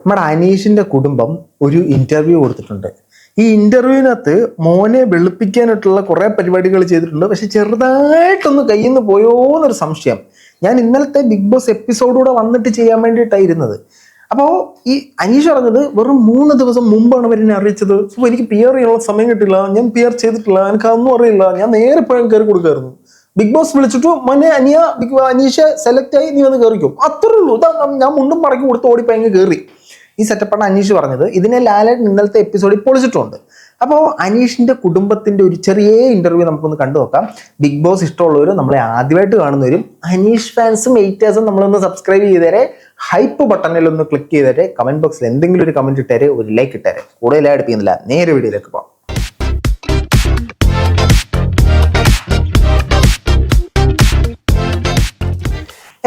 നമ്മുടെ അനീഷിന്റെ കുടുംബം ഒരു ഇന്റർവ്യൂ കൊടുത്തിട്ടുണ്ട്. ഈ ഇന്റർവ്യൂവിനകത്ത് മോനെ വെളുപ്പിക്കാനായിട്ടുള്ള കുറെ പരിപാടികൾ ചെയ്തിട്ടുണ്ട്. പക്ഷെ ചെറുതായിട്ടൊന്ന് കയ്യിൽ നിന്ന് പോയോ എന്നൊരു സംശയം. ഞാൻ ഇന്നലത്തെ ബിഗ് ബോസ് എപ്പിസോഡൂടെ വന്നിട്ട് ചെയ്യാൻ വേണ്ടിയിട്ടായിരുന്നത് അപ്പോൾ ഈ അനീഷ് പറഞ്ഞത് വെറും മൂന്ന് ദിവസം മുമ്പാണ് അവർ എന്നെ അറിയിച്ചത്. അപ്പോൾ എനിക്ക് പി ആർ ചെയ്യാനുള്ള സമയം കിട്ടില്ല ഞാൻ പി ആർ ചെയ്തിട്ടില്ല. എനിക്ക് അതൊന്നും അറിയില്ല. ഞാൻ നേരെ പോയാൽ കയറി കൊടുക്കായിരുന്നു. ബിഗ് ബോസ് വിളിച്ചിട്ട് മോനെ അനിയ ബിഗ് അനീഷ സെലക്ട് ആയി നീ വന്ന് കയറിക്കും അത്രേ ഉള്ളൂ. ഞാൻ മുണ്ടും മടക്കി കൊടുത്ത് ഓടിപ്പോയി അങ്ങ് കയറി ഈ സെറ്റപ്പാണ് അനീഷ് പറഞ്ഞത്. ഇതിനെ ലാലേട്ടൻ ഇന്നലത്തെ എപ്പിസോഡിൽ പൊളിച്ചിട്ടുണ്ട്. അപ്പോൾ അനീഷിന്റെ കുടുംബത്തിന്റെ ഒരു ചെറിയ ഇന്റർവ്യൂ നമുക്കൊന്ന് കണ്ടു നോക്കാം. ബിഗ് ബോസ് ഇഷ്ടമുള്ളവരും നമ്മളെ ആദ്യമായിട്ട് കാണുന്നവരും അനീഷ് ഫാൻസും എയ്റ്റേഴ്സും നമ്മളൊന്ന് സബ്സ്ക്രൈബ് ചെയ്തേരെ. ഹൈപ്പ് ബട്ടണിൽ ഒന്ന് ക്ലിക്ക് ചെയ്തേരെ. കമന്റ് ബോക്സിൽ എന്തെങ്കിലും ഒരു കമന്റ് ഇട്ടേരെ ഒരു ലൈക്ക് ഇട്ടേരെ. കൂടുതലായി അടുപ്പിക്കുന്നില്ല. നേരെ വീഡിയോയിലേക്ക് പോകാം.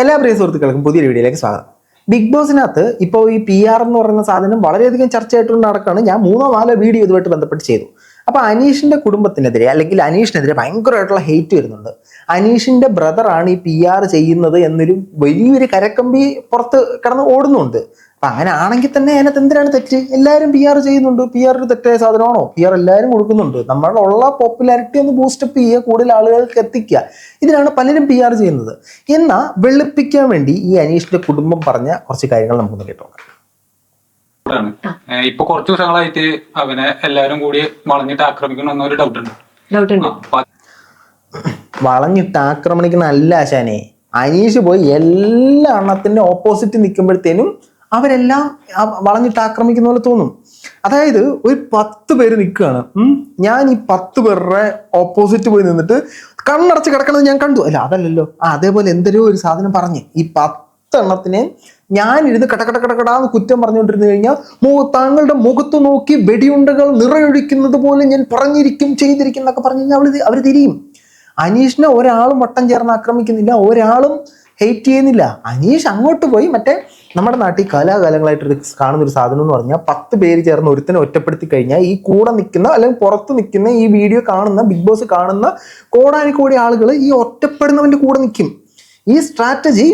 എല്ലാ പ്രിയ സുഹൃത്തുക്കൾക്കും പുതിയൊരു വീഡിയോയിലേക്ക് സ്വാഗതം. ബിഗ് ബോസിനകത്ത് ഇപ്പോൾ ഈ പി ആർ എന്ന് പറയുന്ന സാധനം വളരെയധികം ചർച്ചയായിട്ടുണ്ട് നടക്കുകയാണ് ഞാൻ മൂന്നോ നാലോ വീഡിയോ ഇതുമായിട്ട് ബന്ധപ്പെട്ട് ചെയ്തു. അപ്പോൾ അനീഷിന്റെ കുടുംബത്തിനെതിരെ അല്ലെങ്കിൽ അനീഷിനെതിരെ ഭയങ്കരമായിട്ടുള്ള ഹെയ്റ്റ് വരുന്നുണ്ട്. അനീഷിന്റെ ബ്രദറാണ് ഈ പി ആർ ചെയ്യുന്നത് എന്നൊരു വലിയൊരു കരക്കമ്പി പുറത്ത് കിടന്ന് ഓടുന്നുണ്ട്. അപ്പൊ അങ്ങനെ ആണെങ്കിൽ തന്നെ അതിനകത്ത് എന്തിനാണ് തെറ്റ്? എല്ലാവരും പി ആർ ചെയ്യുന്നുണ്ട്. പി ആർ ഒരു തെറ്റായ സാധനമാണോ? പി ആർ എല്ലാവരും കൊടുക്കുന്നുണ്ട്. നമ്മളുള്ള പോപ്പുലാരിറ്റി ഒന്ന് ബൂസ്റ്റപ്പ് ചെയ്യുക കൂടുതൽ ആളുകൾക്ക് എത്തിക്കുക. ഇതിനാണ് പലരും പി ആർ ചെയ്യുന്നത്. എന്നാൽ വെളുപ്പിക്കാൻ വേണ്ടി ഈ അനീഷിന്റെ കുടുംബം പറഞ്ഞ കുറച്ച് കാര്യങ്ങൾ നമുക്കൊന്ന് കേട്ടോ ഇപ്പൊ കുറച്ച് ദിവസങ്ങളായിട്ട് അവനെ എല്ലാവരും കൂടി വളഞ്ഞിട്ട് ആക്രമിക്കണം എന്നൊരു ഡൗട്ട് ഉണ്ട്. ഡൗട്ട് ഉണ്ട് വളഞ്ഞിട്ട് ആക്രമണിക്കുന്ന അല്ല ആശാനെ. അനീഷ് പോയി എല്ലാ എണ്ണത്തിന്റെ ഓപ്പോസിറ്റ് നിൽക്കുമ്പോഴത്തേനും അവരെല്ലാം വളഞ്ഞിട്ട് ആക്രമിക്കുന്ന പോലെ തോന്നും. അതായത് ഒരു പത്ത് പേര് നിൽക്കുകയാണ്. ഞാൻ ഈ പത്ത് പേരുടെ ഓപ്പോസിറ്റ് പോയി നിന്നിട്ട് കണ്ണടച്ച് കിടക്കണത് ഞാൻ കണ്ടു. അല്ല അതല്ലല്ലോ. ആ അതേപോലെ എന്തെങ്കിലും ഒരു സാധനം പറഞ്ഞ്. ഈ പത്തെണ്ണത്തിനെ ഞാനിരുന്ന് കടകട കടകടാന്ന് കുറ്റം പറഞ്ഞുകൊണ്ടിരുന്നു കഴിഞ്ഞാൽ മൂ താങ്കളുടെ മുഖത്ത് നോക്കി വെടിയുണ്ടകൾ നിറയൊഴിക്കുന്നത് പോലെ ഞാൻ പറഞ്ഞിരിക്കും ചെയ്തിരിക്കും എന്നൊക്കെ പറഞ്ഞു കഴിഞ്ഞാൽ അവർ അവർ തിരിയും അനീഷിനെ ഒരാളും വട്ടം ചേർന്ന് ആക്രമിക്കുന്നില്ല ഒരാളും ഹെയ്റ്റ് ചെയ്യുന്നില്ല. അനീഷ് അങ്ങോട്ട് പോയി മറ്റേ നമ്മുടെ നാട്ടിൽ കാലാകാലങ്ങളായിട്ട് കാണുന്ന ഒരു സാധനം എന്ന് പറഞ്ഞാൽ പത്ത് പേര് ചേർന്ന് ഒരുത്തനെ ഒറ്റപ്പെടുത്തി കഴിഞ്ഞാൽ ഈ കൂടെ നിൽക്കുന്ന അല്ലെങ്കിൽ പുറത്ത് നിൽക്കുന്ന ഈ വീഡിയോ കാണുന്ന ബിഗ് ബോസ് കാണുന്ന കോടാനിക്കോടി ആളുകൾ ഈ ഒറ്റപ്പെടുന്നവന്റെ കൂടെ നിൽക്കും. ഈ സ്ട്രാറ്റജി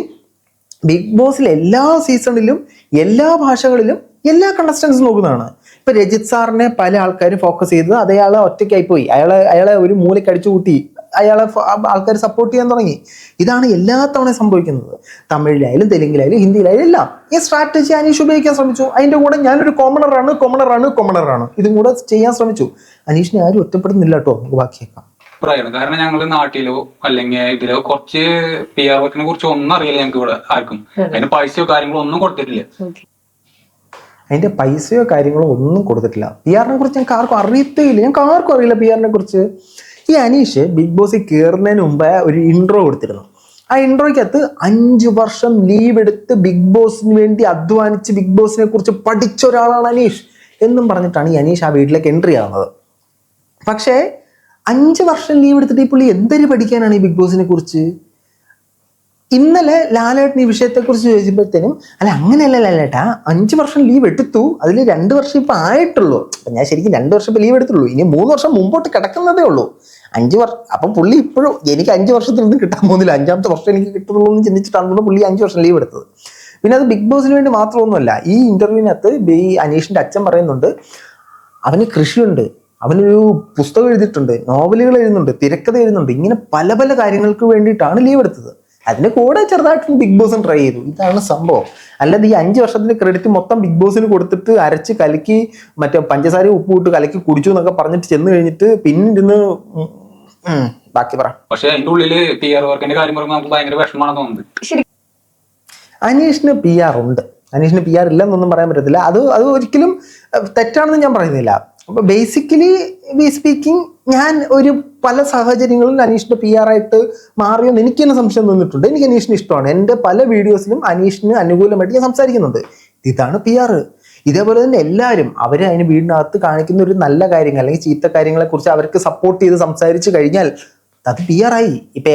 ബിഗ് ബോസിൽ എല്ലാ സീസണിലും എല്ലാ ഭാഷകളിലും എല്ലാ കണ്ടസ്റ്റൻസും നോക്കുന്നതാണ്. ഇപ്പൊ രജിത് സാറിനെ പല ആൾക്കാരും ഫോക്കസ് ചെയ്തത് അത് അയാളെ ഒറ്റയ്ക്കായി പോയി. അയാളെ അയാളെ ഒരു മൂലക്കടിച്ചു കൂട്ടി അയാളെ ആൾക്കാർ സപ്പോർട്ട് ചെയ്യാൻ തുടങ്ങി. ഇതാണ് എല്ലാ തവണയും സംഭവിക്കുന്നത്. തമിഴിലായാലും തെലുങ്കിലായാലും ഹിന്ദിയിലായാലും എല്ലാം. ഈ സ്ട്രാറ്റജി അനീഷ് ഉപയോഗിക്കാൻ ശ്രമിച്ചു. അതിന്റെ കൂടെ ഞാനൊരു കോമണറാണ് കോമണറാണ് കോമണറാണ് ഇതും കൂടെ ചെയ്യാൻ ശ്രമിച്ചു. അനീഷിനെ ആരും ഒറ്റപ്പെടുന്നില്ല കേട്ടോ. നമുക്ക് ബാക്കിയേക്കാം അഭിപ്രായമാണ് കാരണം ഞങ്ങൾ നാട്ടിലോ അല്ലെങ്കിൽ ഇതിലോ കുറച്ച് പി ആർ വർക്കിനെ കുറിച്ച് ഒന്നും അറിയില്ല ഞങ്ങൾക്ക് ഇവിടെ ആർക്കും. അതിന് പൈസയോ കാര്യങ്ങളോ ഒന്നും കൊടുത്തിട്ടില്ല. അതിന്റെ പൈസയോ കാര്യങ്ങളോ ഒന്നും കൊടുത്തിട്ടില്ല. പി ആറിനെ കുറിച്ച് ഞങ്ങൾക്ക് ആർക്കും അറിയത്തേയില്ല ഞങ്ങൾക്ക് ആർക്കും അറിയില്ല പി ആറിനെ കുറിച്ച്. ഈ അനീഷ് ബിഗ് ബോസിൽ കയറുന്നതിന് മുമ്പ് ഒരു ഇൻട്രോ കൊടുത്തിരുന്നു. ആ ഇൻട്രോയ്ക്കകത്ത് അഞ്ച് വർഷം ലീവ് എടുത്ത് ബിഗ് ബോസിന് വേണ്ടി അധ്വാനിച്ച് ബിഗ് ബോസിനെ കുറിച്ച് പഠിച്ച ഒരാളാണ് അനീഷ് എന്നും പറഞ്ഞിട്ടാണ് ഈ അനീഷ് ആ വീട്ടിലേക്ക് എൻട്രി ആവുന്നത്. പക്ഷേ അഞ്ച് വർഷം ലീവ് എടുത്തിട്ട് ഈ പുള്ളി എന്തൊരു പഠിക്കാനാണ് ഈ ബിഗ് ബോസിനെ കുറിച്ച്? ഇന്നലെ ലാലേട്ടൻ ഈ വിഷയത്തെക്കുറിച്ച് ചോദിച്ചപ്പോഴത്തേനും അല്ല അങ്ങനെയല്ല ലാലേട്ടാ അഞ്ച് വർഷം ലീവ് എടുത്തു അതിൽ രണ്ട് വർഷം ഇപ്പൊ ആയിട്ടുള്ളൂ. അപ്പൊ ഞാൻ ശരിക്കും രണ്ട് വർഷം ഇപ്പം ലീവ് എടുത്തുള്ളൂ ഇനി മൂന്ന് വർഷം മുമ്പോട്ട് കിടക്കുന്നതേ ഉള്ളൂ. അഞ്ച് വർഷം അപ്പൊ പുള്ളി ഇപ്പോഴും എനിക്ക് അഞ്ച് വർഷത്തിനൊന്നും കിട്ടാൻ പോകുന്നില്ല. അഞ്ചാമത്തെ വർഷം എനിക്ക് കിട്ടുള്ളൂ എന്ന് ചിന്തിച്ചിട്ടാണ് പുള്ളി അഞ്ച് വർഷം ലീവ് എടുത്തത്. പിന്നെ അത് ബിഗ് ബോസിന് വേണ്ടി മാത്രമൊന്നുമല്ല ഈ ഇന്റർവ്യൂവിനകത്ത് ഈ അനീഷിന്റെ അച്ഛൻ പറയുന്നുണ്ട് അവന് കൃഷിയുണ്ട്. അവനൊരു പുസ്തകം എഴുതിയിട്ടുണ്ട് നോവലുകൾ എഴുതുന്നുണ്ട് തിരക്കഥ എഴുതുന്നുണ്ട്. ഇങ്ങനെ പല പല കാര്യങ്ങൾക്ക് വേണ്ടിയിട്ടാണ് ലീവ് എടുത്തത്. അതിന് കൂടെ ചെറുതായിട്ട് ബിഗ് ബോസും ട്രൈ ചെയ്തു. ഇതാണ് സംഭവം. അല്ലാതെ ഈ അഞ്ച് വർഷത്തിന്റെ ക്രെഡിറ്റ് മൊത്തം ബിഗ് ബോസിന് കൊടുത്തിട്ട് അരച്ച് കലക്കി മറ്റേ പഞ്ചസാര ഉപ്പ് ഇട്ട് കലക്കി കുടിച്ചു എന്നൊക്കെ പറഞ്ഞിട്ട് ചെന്ന് കഴിഞ്ഞിട്ട് പിന്നിരുന്ന് ഉം, ഉം, ബാക്കി പറ. പക്ഷെ അതിന്റെ ഉള്ളിൽ പി ആർ വർക്കിന്റെ കാര്യം പറയുമ്പോൾ നമുക്ക് ഭയങ്കര വിഷമമാണെന്ന് തോന്നുന്നത്. അനീഷിന് പി ആർ ഉണ്ട്. അനീഷിന് പി ആർ ഇല്ലെന്നൊന്നും പറയാൻ പറ്റത്തില്ല. അത് അത് ഒരിക്കലും തെറ്റാണെന്ന് ഞാൻ പറയുന്നില്ല. അപ്പൊ ബേസിക്കലി വി സ്പീക്കിംഗ് ഞാൻ ഒരു പല സാഹചര്യങ്ങളിലും അനീഷിന്റെ പി ആർ ആയിട്ട് മാറിയെന്ന് എനിക്ക് തന്നെ സംശയം തോന്നിയിട്ടുണ്ട്. എനിക്ക് അനീഷിന് ഇഷ്ടമാണ്. എന്റെ പല വീഡിയോസിലും അനീഷിന് അനുകൂലമായിട്ട് ഞാൻ സംസാരിക്കുന്നുണ്ട്. ഇതാണ് പി ആർ ഇതേപോലെ തന്നെ എല്ലാവരും അവർ അതിന് വീടിനകത്ത് കാണിക്കുന്ന ഒരു നല്ല കാര്യങ്ങൾ അല്ലെങ്കിൽ ചീത്ത കാര്യങ്ങളെ കുറിച്ച് അവർക്ക് സപ്പോർട്ട് ചെയ്ത് സംസാരിച്ചു കഴിഞ്ഞാൽ അത് പി ആർ ആയി. ഇപ്പൊ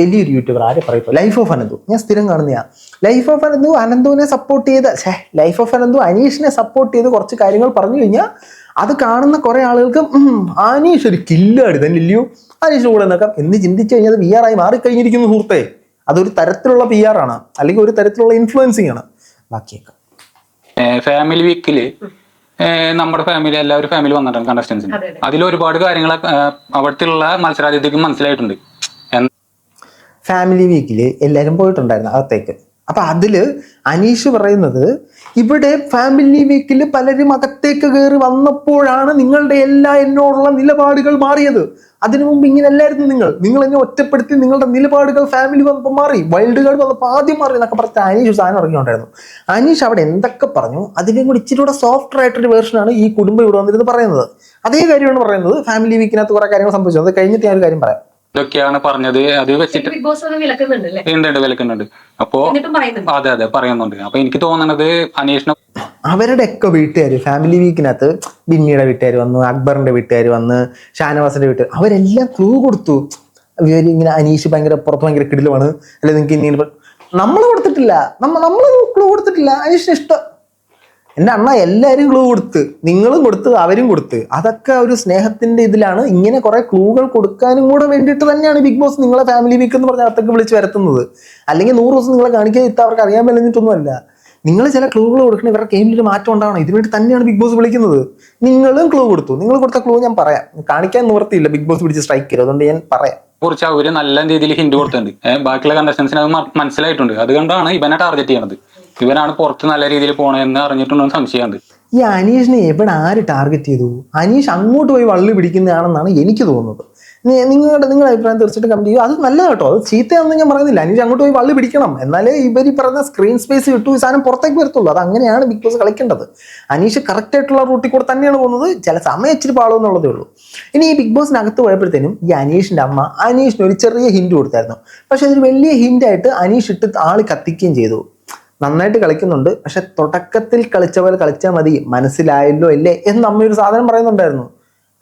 വലിയൊരു യൂട്യൂബർ ആരെ പറയപ്പോ ലൈഫ് ഓഫ് അനന്തു. ഞാൻ സ്ഥിരം കാണുന്നതാ ലൈഫ് ഓഫ് അനന്തു അനന്തുവിനെ സപ്പോർട്ട് ചെയ്ത് ലൈഫ് ഓഫ് അനന്തു അനീഷിനെ സപ്പോർട്ട് ചെയ്ത് കുറച്ച് കാര്യങ്ങൾ പറഞ്ഞു കഴിഞ്ഞാൽ അത് കാണുന്ന കുറേ ആളുകൾക്ക് അനീഷ് ഒരു കില്ലാടി തന്നെ ഇല്ലയോ? അനീഷ് കൂടെ നിൽക്കാം എന്ന് ചിന്തിച്ചു കഴിഞ്ഞാൽ അത് പി ആർ ആയി മാറിക്കഴിഞ്ഞിരിക്കുന്നു സുഹൃത്തെ. അതൊരു തരത്തിലുള്ള പി ആർ ആണ്. അല്ലെങ്കിൽ ഒരു തരത്തിലുള്ള ഇൻഫ്ലുവൻസിങ് ആണ്. ബാക്കിയൊക്കെ. ഫാമിലി വീക്കിൽ നമ്മുടെ ഫാമിലി എല്ലാവരും ഫാമിലി വന്നിട്ടുണ്ട് കണ്ടസ്റ്റൻസിന് അതെ, അതെ. അതിൽ ഒരുപാട് കാര്യങ്ങൾ അവിടുത്തെ ഉള്ള മത്സരാർത്ഥികൾക്ക് മനസ്സിലായിട്ടുണ്ട്. ഫാമിലി വീക്കിൽ എല്ലാവരും പോയിട്ടുണ്ടായിരുന്നു അകത്തേക്ക്. അപ്പൊ അതിൽ അനീഷ് പറയുന്നത് ഇവിടെ ഫാമിലി വീക്കിൽ പലരും അകത്തേക്ക് കയറി വന്നപ്പോഴാണ് നിങ്ങളുടെ എല്ലാ എന്നോടുള്ള നിലപാടുകൾ മാറിയത്. അതിനു മുമ്പ് ഇങ്ങനെ അല്ലായിരുന്നു നിങ്ങൾ. നിങ്ങൾ എന്നെ ഒറ്റപ്പെടുത്തി നിങ്ങളുടെ നിലപാടുകൾ ഫാമിലി വന്നപ്പോൾ മാറി. വൈൽഡ് കാർഡ് വന്നപ്പോൾ ആദ്യം മാറി എന്നൊക്കെ പറഞ്ഞ അനീഷ് സാധനം ഇറങ്ങിയിട്ടുണ്ടായിരുന്നു അനീഷ് അവിടെ എന്തൊക്കെ പറഞ്ഞു? അതിനും കൂടി ഇച്ചിരി കൂടെ സോഫ്റ്റ് ആയിട്ടൊരു വേർഷനാണ് ഈ കുടുംബം ഇവിടെ വന്നിരുന്ന് പറയുന്നത്. അതേ കാര്യമാണ് പറയുന്നത്. ഫാമിലി വീക്കിനകത്ത് കുറെ കാര്യങ്ങൾ സംഭവിച്ചു. അത് കഴിഞ്ഞിട്ട് ഒരു കാര്യം പറയാം. ഇതൊക്കെയാണ് പറഞ്ഞത്. അത് വെച്ചിട്ട് ഉണ്ട് വിലക്കുന്നുണ്ട്. അപ്പോ അതെ അതെ പറയുന്നുണ്ട്. അപ്പൊ എനിക്ക് തോന്നുന്നത് അന്വേഷണം അവരുടെയൊക്കെ വീട്ടുകാർ ഫാമിലി വീക്കിനകത്ത് ബിന്നിയുടെ വീട്ടുകാർ വന്നു അക്ബറിന്റെ വീട്ടുകാർ വന്ന് ഷാനവാസിന്റെ വീട്ടുകാർ അവരെല്ലാം ക്ലൂ കൊടുത്തു. ഇങ്ങനെ അനീഷ് ഭയങ്കര പുറത്ത് ഭയങ്കര കിടിലുമാണ്. അല്ലെ നിങ്ങൾക്ക് ഇനി നമ്മൾ കൊടുത്തിട്ടില്ല. നമ്മൾ നമ്മൾ ക്ലൂ കൊടുത്തിട്ടില്ല. അനീഷിന് ഇഷ്ടം. എന്റെ അണ്ണ എല്ലാവരും ക്ലൂ കൊടുത്ത് നിങ്ങളും കൊടുത്ത് അവരും കൊടുത്ത്. അതൊക്കെ ഒരു സ്നേഹത്തിന്റെ ഇതിലാണ്. ഇങ്ങനെ കുറേ ക്ലൂകൾ കൊടുക്കാനും കൂടെ വേണ്ടിയിട്ട് തന്നെയാണ് ബിഗ് ബോസ് നിങ്ങളെ ഫാമിലി വീക്ക് എന്ന് പറഞ്ഞ അകത്തൊക്കെ വിളിച്ച് വരുത്തുന്നത്. അല്ലെങ്കിൽ നൂറ് ദിവസം നിങ്ങളെ കാണിക്കാൻ ഇത്ത അവർക്ക് അറിയാൻ പറ്റുന്നിട്ടൊന്നുമല്ല നിങ്ങൾ ചില ക്ലൂകൾ കൊടുക്കണം ഇവരുടെ ഗെയിമിൽ മാറ്റം ഉണ്ടാവണം. ഇതിനുവേണ്ടി തന്നെയാണ് ബിഗ് ബോസ് വിളിക്കുന്നത്. നിങ്ങളും ക്ലൂ കൊടുത്തു. നിങ്ങൾ കൊടുത്ത ക്ലൂ ഞാൻ പറയാം. കാണിക്കാൻ നിവർത്തിയില്ല ബിഗ് ബോസ് പിടിച്ച് സ്ട്രൈക്ക് ചെയ്തു. അതുകൊണ്ട് ഞാൻ പറയാം. കുറിച്ച് അവർ നല്ല രീതിയിൽ ഹിന്റ് കൊടുത്തിട്ടുണ്ട്. ബാക്കിയുള്ള കണ്ടസ്റ്റൻസിന് അത് മനസ്സിലായിട്ടുണ്ട്. അതുകൊണ്ടാണ് ഇവനെ ടാർഗറ്റ് ചെയ്യണത്. ഇവനാണ് പുറത്ത് നല്ല രീതിയിൽ പോണെന്ന് അറിഞ്ഞിട്ടുണ്ടെന്ന് സംശയമുണ്ട്. ഈ അനീഷിനെ എവിടെ ആര് ടാർഗറ്റ് ചെയ്തു? അനീഷ് അങ്ങോട്ട് പോയി വള്ളി പിടിക്കുന്നതാണെന്നാണ് എനിക്ക് തോന്നുന്നത്. നിങ്ങളുടെ നിങ്ങളുടെ അഭിപ്രായം തീർച്ചയായിട്ടും കമന്റ് ചെയ്യൂ അത് നല്ലത് കേട്ടോ. അത് ചീത്തയാണെന്ന് ഞാൻ പറയുന്നില്ല. അനീഷ് അങ്ങോട്ട് പോയി വള്ളി പിടിക്കണം. എന്നാലേ ഇവർ ഈ പറയുന്ന സ്ക്രീൻ സ്പേസ് കിട്ടൂ ഈ സാധനം പുറത്തേക്ക് വരത്തുള്ളൂ. അത് അങ്ങനെയാണ് ബിഗ് ബോസ് കളിക്കേണ്ടത്. അനീഷ് കറക്റ്റ് ആയിട്ടുള്ള റൂട്ടിൽ കൂടെ തന്നെയാണ് പോകുന്നത്. ചില സമയം ഇച്ചിരി പാടുമെന്നുള്ളതേ ഉള്ളൂ. ഇനി ഈ ബിഗ് ബോസിനകത്ത് പോയപ്പോഴത്തേനും ഈ അനീഷിന്റെ അമ്മ അനീഷിന് ഒരു ചെറിയ ഹിന്റ് കൊടുത്തായിരുന്നു. പക്ഷെ അതൊരു വലിയ ഹിന്റായിട്ട് അനീഷ് ഇട്ട് ആൾ കത്തിക്കുകയും ചെയ്തു. നന്നായിട്ട് കളിക്കുന്നുണ്ട്. പക്ഷെ തുടക്കത്തിൽ കളിച്ച പോലെ കളിച്ചാൽ മതി. മനസ്സിലായല്ലോ അല്ലേ? എന്ന് അമ്മ ഒരു സാധനം പറയുന്നുണ്ടായിരുന്നു.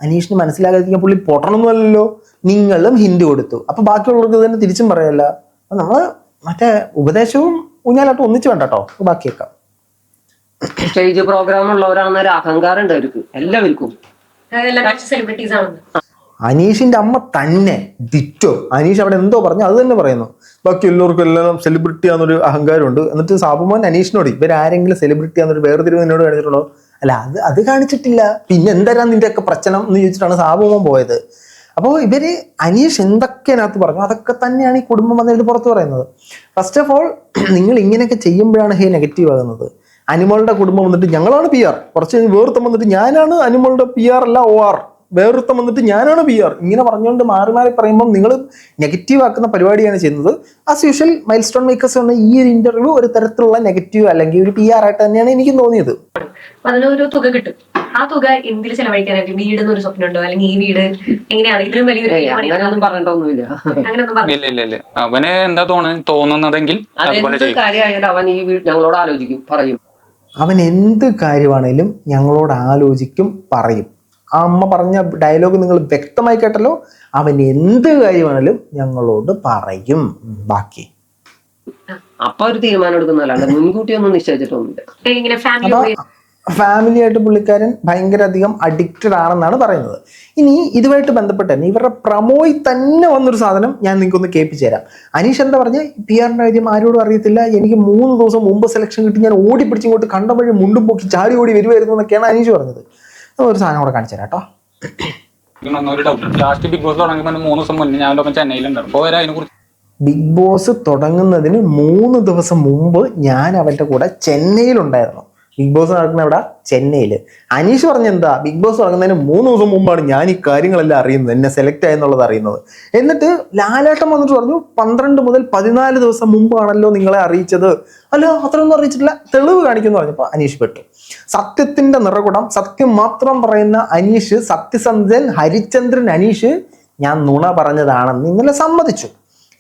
അനീഷിന് മനസ്സിലാകാതിരിക്കാൻ പുള്ളി പൊട്ടണമെന്നല്ലോ നിങ്ങളും ഹിന്റ് കൊടുത്തു. അപ്പൊ ബാക്കിയുള്ളവർക്ക് തന്നെ തിരിച്ചും പറയല്ല. അപ്പൊ നമ്മൾ മറ്റേ ഉപദേശവും ഊഞ്ഞാലോട്ട് ഒന്നിച്ച് വേണ്ട കേട്ടോ ബാക്കിയേക്കാം. സ്റ്റേജ് പ്രോഗ്രാം ഉള്ളവരാണെന്നൊരു അഹങ്കാരം ഉണ്ടായിരിക്കും അവർക്ക്. എല്ലാവർക്കും. എല്ലാം സെലിബ്രിറ്റീസ് ആണെന്ന് അനീഷിന്റെ അമ്മ തന്നെ ദിറ്റോ അനീഷ് അവിടെ എന്തോ പറഞ്ഞു അത് തന്നെ പറയുന്നു. ബാക്കി എല്ലാവർക്കും എല്ലാം സെലിബ്രിറ്റി ആണെന്നൊരു അഹങ്കാരമുണ്ട്. എന്നിട്ട് സാബുമോൻ അനീഷിനോട് ഇവരാരെങ്കിലും സെലിബ്രിറ്റി ആണെന്നൊരു വേർതിരിവ് എന്നോട് കാണിച്ചിട്ടുള്ളൂ അല്ല അത് അത് കാണിച്ചിട്ടില്ല. പിന്നെ എന്തരാ നിന്റെ ഒക്കെ പ്രശ്നം എന്ന് ചോദിച്ചിട്ടാണ് സാബുമോൻ പോയത്. അപ്പോൾ ഇവർ അനീഷ് എന്തൊക്കെ അതിനകത്ത് പറഞ്ഞു? അതൊക്കെ തന്നെയാണ് ഈ കുടുംബം വന്നിട്ട് പുറത്ത് പറയുന്നത്. ഫസ്റ്റ് ഓഫ് ഓൾ നിങ്ങൾ ഇങ്ങനെയൊക്കെ ചെയ്യുമ്പോഴാണ് ഹേ നെഗറ്റീവ് ആകുന്നത്. അനിമളുടെ കുടുംബം വന്നിട്ട് ഞങ്ങളാണ് പി ആർ കുറച്ച് വേർത്തം വന്നിട്ട് ഞാനാണ് അനിമളുടെ പി ആർ അല്ല ഒ ആർ വേറൊരുത്തം വന്നിട്ട് ഞാനാണ് പി ആർ ഇങ്ങനെ പറഞ്ഞുകൊണ്ട് മാറി മാറി പറയുമ്പോൾ നിങ്ങൾ നെഗറ്റീവ് ആക്കുന്ന പരിപാടിയാണ് ചെയ്യുന്നത്. As usual mile stone makers എന്ന ഈ ഒരു ഇന്റർവ്യൂ ഒരു തരത്തിലുള്ള നെഗറ്റീവ് അല്ലെങ്കിൽ ഒരു പി ആർ ആയിട്ട് തന്നെയാണ് എനിക്ക് തോന്നിയത്. അതിനൊരു തുക കിട്ടും. ആ തുക എന്തിൽ ചെലവഴിക്കാനായിട്ട് വീട് എന്നൊരു സ്വപ്നം ഉണ്ടോ അല്ലെങ്കിൽ ഈ വീട് എങ്ങനെയാണ്? ഇതിലും വലിയൊരു അങ്ങനെയൊന്നും പറഞ്ഞിട്ടൊന്നുമില്ല അങ്ങനെയൊന്നും പറഞ്ഞു ഇല്ല ഇല്ല ഇല്ല. അവന് എന്താ തോന്നുന്നത് തോന്നുന്നതെങ്കിൽ കാര്യമായാലും അവൻ ഈ വീട് ഞങ്ങളോട് ആലോചിക്കും പറയും. അവൻ എന്ത് കാര്യമാണെങ്കിലും ഞങ്ങളോട് ആലോചിക്കും പറയും. ആ അമ്മ പറഞ്ഞ ഡയലോഗ് നിങ്ങൾ വ്യക്തമായി കേട്ടല്ലോ. അവൻ എന്ത് കാര്യമാണെങ്കിലും ഞങ്ങളോട് പറയും. ബാക്കി. അപ്പൊ ഒരു തീരുമാനം എടുക്കുന്നതല്ലാണ്ട് മുൻകൂട്ടി ഒന്നും നിശ്ചയിച്ചിട്ടൊന്നുമില്ല. ഇങ്ങനെ ഫാമിലി ഫാമിലി ആയിട്ട് പുള്ളിക്കാരൻ ഭയങ്കര അധികം അഡിക്റ്റഡ് ആണെന്നാണ് പറയുന്നത്. ഇനി ഇതുമായിട്ട് ബന്ധപ്പെട്ട് തന്നെ ഇവരുടെ പ്രമോയിൽ തന്നെ വന്നൊരു സാധനം ഞാൻ നിങ്ങൾക്കൊന്ന് കേൾപ്പിച്ചു തരാം അനീഷ് എന്താ പറഞ്ഞ? പി ആറിന്റെ കാര്യം ആരോടും അറിയത്തില്ല. എനിക്ക് മൂന്ന് ദിവസം മുമ്പ് സെലക്ഷൻ കിട്ടി. ഞാൻ ഓടി പിടിച്ചിങ്ങോട്ട് കണ്ട വഴി മുണ്ടും പൊക്കി ചാടി ഓടി വരുമായിരുന്നു എന്നൊക്കെയാണ് അനീഷ് പറഞ്ഞത്. ഒരു സാധനം കൂടെ കാണിച്ചു തരാം കേട്ടോ. ഒരു ഡൗട്ട് ലാസ്റ്റ് ബിഗ് ബോസ് തുടങ്ങുമ്പോൾ മൂന്ന് ദിവസം മുന്നേ ഞാൻ ചെന്നൈയിലുണ്ടാവും അപ്പോൾ അതിനെ കുറിച്ച് ബിഗ് ബോസ് തുടങ്ങുന്നതിന് മൂന്ന് ദിവസം മുമ്പ് ഞാൻ അവരുടെ കൂടെ ചെന്നൈയിലുണ്ടായിരുന്നു. ബിഗ് ബോസ് നടക്കുന്ന അവിടെ ചെന്നൈയിൽ അനീഷ് പറഞ്ഞ എന്താ? ബിഗ് ബോസ് തുടങ്ങുന്നതിന് മൂന്ന് ദിവസം മുമ്പാണ് ഞാൻ ഈ കാര്യങ്ങളെല്ലാം അറിയുന്നത് എന്നെ സെലക്ട് ആയെന്നുള്ളത് അറിയുന്നത്. എന്നിട്ട് ലാലേട്ടൻ വന്നിട്ട് പറഞ്ഞു പന്ത്രണ്ട് മുതൽ പതിനാല് ദിവസം മുമ്പാണല്ലോ നിങ്ങളെ അറിയിച്ചത്. അല്ല അത്രയൊന്നും അറിയിച്ചിട്ടില്ല. തെളിവ് കാണിക്കുന്നു പറഞ്ഞപ്പോൾ അനീഷ് പെട്ടു. സത്യത്തിന്റെ നിറകുടം സത്യം മാത്രം പറയുന്ന അനീഷ് സത്യസന്ധൻ ഹരിചന്ദ്രൻ അനീഷ് ഞാൻ നുണ പറഞ്ഞതാണെന്ന് ഇന്നലെ സമ്മതിച്ചു.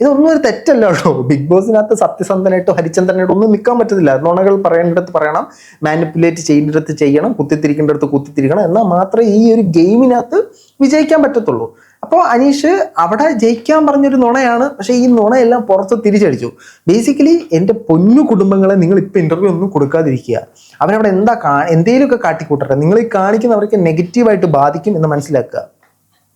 ഇതൊന്നും ഒരു തെറ്റല്ല കേട്ടോ. ബിഗ് ബോസിനകത്ത് സത്യസന്ധനായിട്ടോ ഹരിചന്ദ്രനായിട്ടോ ഒന്നും നിൽക്കാൻ പറ്റത്തില്ല. നുണകൾ പറയേണ്ടടുത്ത് പറയണം മാനിപ്പുലേറ്റ് ചെയ്യേണ്ടടുത്ത് ചെയ്യണം കുത്തിത്തിരിക്കേണ്ടടുത്ത് കുത്തിത്തിരിക്കണം. എന്നാൽ മാത്രമേ ഈ ഒരു ഗെയിമിനകത്ത് വിജയിക്കാൻ പറ്റത്തുള്ളൂ. അപ്പോൾ അനീഷ് അവിടെ ജയിക്കാൻ പറഞ്ഞൊരു നുണയാണ്. പക്ഷേ ഈ നുണയെല്ലാം പുറത്ത് തിരിച്ചടിച്ചു. ബേസിക്കലി എന്റെ പൊന്നു കുടുംബങ്ങളെ നിങ്ങൾ ഇപ്പം ഇന്റർവ്യൂ ഒന്നും കൊടുക്കാതിരിക്കുക. അവരവിടെ എന്താ കാ എന്തെങ്കിലുമൊക്കെ കാട്ടിക്കൂട്ടട്ടെ. നിങ്ങൾ ഈ കാണിക്കുന്നവർക്ക് നെഗറ്റീവായിട്ട് ബാധിക്കും എന്ന് മനസ്സിലാക്കുക.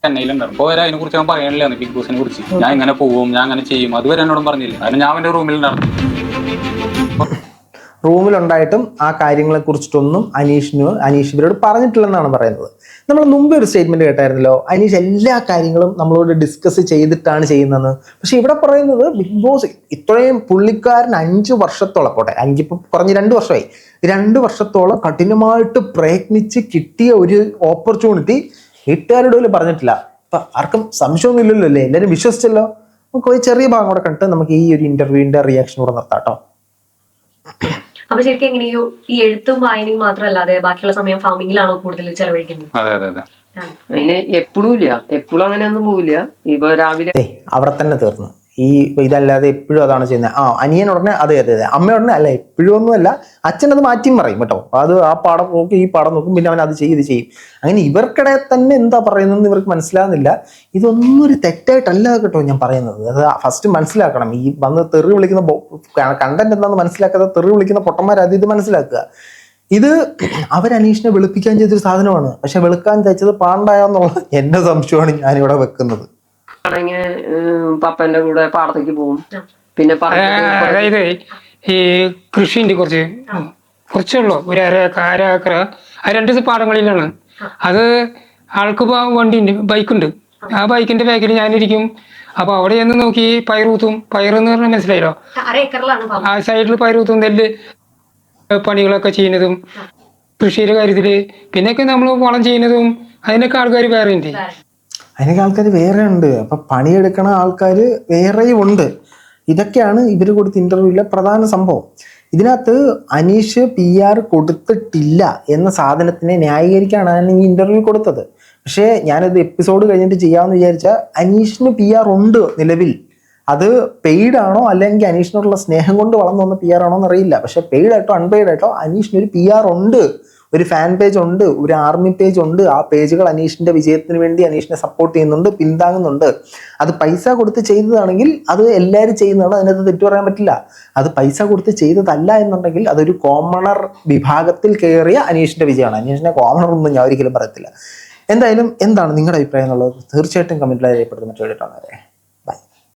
ചെന്നൈയിലുണ്ടാവും അപ്പോൾ അതിനെ കുറിച്ച് പറയണില്ല ബിഗ് ബോസിനെ കുറിച്ച്. ഞാൻ ഇങ്ങനെ പോവും ഞാൻ അങ്ങനെ ചെയ്യും. അതുവരെ എന്നോടും പറഞ്ഞില്ല. കാരണം ഞാൻ അവന്റെ റൂമിൽ നടന്നു റൂമിലുണ്ടായിട്ടും ആ കാര്യങ്ങളെ കുറിച്ചിട്ടൊന്നും അനീഷിന് അനീഷ് ഇവരോട് പറഞ്ഞിട്ടില്ലെന്നാണ് പറയുന്നത്. നമ്മൾ മുമ്പ് ഒരു സ്റ്റേറ്റ്മെന്റ് കേട്ടായിരുന്നല്ലോ അനീഷ് എല്ലാ കാര്യങ്ങളും നമ്മളോട് ഡിസ്കസ് ചെയ്തിട്ടാണ് ചെയ്യുന്നത് പക്ഷെ ഇവിടെ പറയുന്നത് ബിഗ് ബോസ് ഇത്രയും പുള്ളിക്കാരൻ അഞ്ച് വർഷത്തോളം പോട്ടെ അഞ്ചിപ്പം കുറഞ്ഞ് രണ്ട് വർഷമായി. രണ്ട് വർഷത്തോളം കഠിനമായിട്ട് പ്രയത്നിച്ച് കിട്ടിയ ഒരു ഓപ്പർച്യൂണിറ്റി വീട്ടുകാരുടെ പോലും പറഞ്ഞിട്ടില്ല. അപ്പൊ ആർക്കും സംശയമൊന്നും ഇല്ലല്ലോ അല്ലേ? എല്ലാവരും വിശ്വസിച്ചല്ലോ? നമുക്ക് ഒരു ചെറിയ ഭാഗം കൂടെ കണ്ടിട്ട് നമുക്ക് ഈ ഒരു ഇന്റർവ്യൂവിന്റെ റിയാക്ഷൻ കൂടെ നിർത്താട്ടോ അപ്പൊ ശരിക്കും എങ്ങനെയോ ഈ എഴുത്തും വായനയും മാത്രമല്ലാതെ ബാക്കിയുള്ള സമയം ഫാമിങ്ങിലാണോ കൂടുതൽ ചെലവഴിക്കുന്നത്? അതെ അതെ അതെ. എപ്പോഴും ഇല്ല. എപ്പോഴും അങ്ങനെയൊന്നും പോവില്ല. ഇപ്പൊ രാവിലെ അവിടെ തന്നെ തീർന്നു. ഈ ഇതല്ലാതെ എപ്പോഴും അതാണ് ചെയ്യുന്നത്. ആ അനിയൻ ഉടനെ അതെ അതെ അതെ. അമ്മ ഉടനെ അല്ല എപ്പോഴും ഒന്നുമല്ല അച്ഛൻ അത് മാറ്റിയും പറയും കേട്ടോ. അത് ആ പാടം നോക്കും ഈ പാടം നോക്കും പിന്നെ അവൻ അത് ചെയ്യും ഇത് ചെയ്യും. അങ്ങനെ ഇവർക്കിടെ തന്നെ എന്താ പറയുന്നതെന്ന് ഇവർക്ക് മനസ്സിലാകുന്നില്ല. ഇതൊന്നും ഒരു തെറ്റായിട്ടല്ല കേട്ടോ ഞാൻ പറയുന്നത്. അത് ഫസ്റ്റ് മനസ്സിലാക്കണം. ഈ വന്ന് തെറി വിളിക്കുന്ന കണ്ടന്റ് എന്താണെന്ന് മനസ്സിലാക്കാതെ തെറി വിളിക്കുന്ന പൊട്ടന്മാർ അത് ഇത് മനസ്സിലാക്കുക. ഇത് അവർ അനീഷിനെ വെളുപ്പിക്കാൻ ചെയ്തൊരു സാധനമാണ്. പക്ഷെ വെളുക്കാൻ തയ്ച്ചത് പാണ്ടായെന്നുള്ള എന്റെ സംശയമാണ് ഞാനിവിടെ വെക്കുന്നത്. ആണെങ്കിൽ പപ്പന്റെ കൂടെ പാടത്തേക്ക് പോകും. പിന്നെ അതായത് ഈ കൃഷിന്റെ കുറച്ച്. കുറച്ചുള്ളൂ ഒരു അര ഏക്കർ അര ഏക്കർ. ആ രണ്ട് പാടങ്ങളിലാണ്. അത് ആൾക്ക് വണ്ടി ഉണ്ട് ബൈക്കുണ്ട്. ആ. ബൈക്കിന്റെ ബാക്കിൽ ഞാനിരിക്കും. അപ്പൊ അവിടെ ചെന്ന് നോക്കി പയറൂത്തും പയറെന്ന് പറഞ്ഞാൽ മനസ്സിലായല്ലോ? ആ സൈഡിൽ പയറൂത്തും നെല്ല് പണികളൊക്കെ ചെയ്യുന്നതും കൃഷിയുടെ കാര്യത്തിൽ. പിന്നെയൊക്കെ നമ്മൾ വളം ചെയ്യുന്നതും അതിനൊക്കെ ആൾക്കാർ വേറെ. ഉണ്ട് അതിനൊക്കെ ആൾക്കാർ വേറെ ഉണ്ട്. അപ്പൊ പണിയെടുക്കണ ആൾക്കാർ വേറെയും ഉണ്ട്. ഇതൊക്കെയാണ് ഇവർ കൊടുത്ത ഇന്റർവ്യൂവിലെ പ്രധാന സംഭവം. ഇതിനകത്ത് അനീഷ് പി ആർ കൊടുത്തിട്ടില്ല എന്ന സാധനത്തിനെ ന്യായീകരിക്കാനാണ് ഈ ഇന്റർവ്യൂ കൊടുത്തത്. പക്ഷേ ഞാനത് എപ്പിസോഡ് കഴിഞ്ഞിട്ട് ചെയ്യാമെന്ന് വിചാരിച്ച അനീഷിന് പി ആർ ഉണ്ട് നിലവിൽ. അത് പെയ്ഡ് ആണോ അല്ലെങ്കിൽ അനീഷിനോടുള്ള സ്നേഹം കൊണ്ട് വളർന്നു വന്ന പി ആർ ആണോ എന്നറിയില്ല പക്ഷേ പെയ്ഡ് ആയിട്ടോ അൺപെയ്ഡ് ആയിട്ടോ അനീഷിന് ഒരു പി ആർ ഉണ്ട്. ഒരു ഫാൻ പേജ് ഉണ്ട് ഒരു ആർമി പേജ് ഉണ്ട്. ആ പേജുകൾ അനീഷിന്റെ വിജയത്തിന് വേണ്ടി അനീഷിനെ സപ്പോർട്ട് ചെയ്യുന്നുണ്ട് പിന്താങ്ങുന്നുണ്ട്. അത് പൈസ കൊടുത്ത് ചെയ്തതാണെങ്കിൽ അത് എല്ലാവരും ചെയ്യുന്നതാണ്. അതിനകത്ത് തെറ്റു പറയാൻ പറ്റില്ല. അത് പൈസ കൊടുത്ത് ചെയ്തതല്ല എന്നുണ്ടെങ്കിൽ അതൊരു കോമണർ വിഭാഗത്തിൽ കയറിയ അനീഷിന്റെ വിജയമാണ്. അനീഷിനെ കോമണർ ഒന്നും ഞാൻ ഒരിക്കലും പറയത്തില്ല. എന്തായാലും എന്താണ് നിങ്ങളുടെ അഭിപ്രായം എന്നുള്ളത്? തീർച്ചയായിട്ടും കമന്റിൽ അറിയപ്പെടുന്ന മറ്റൊരു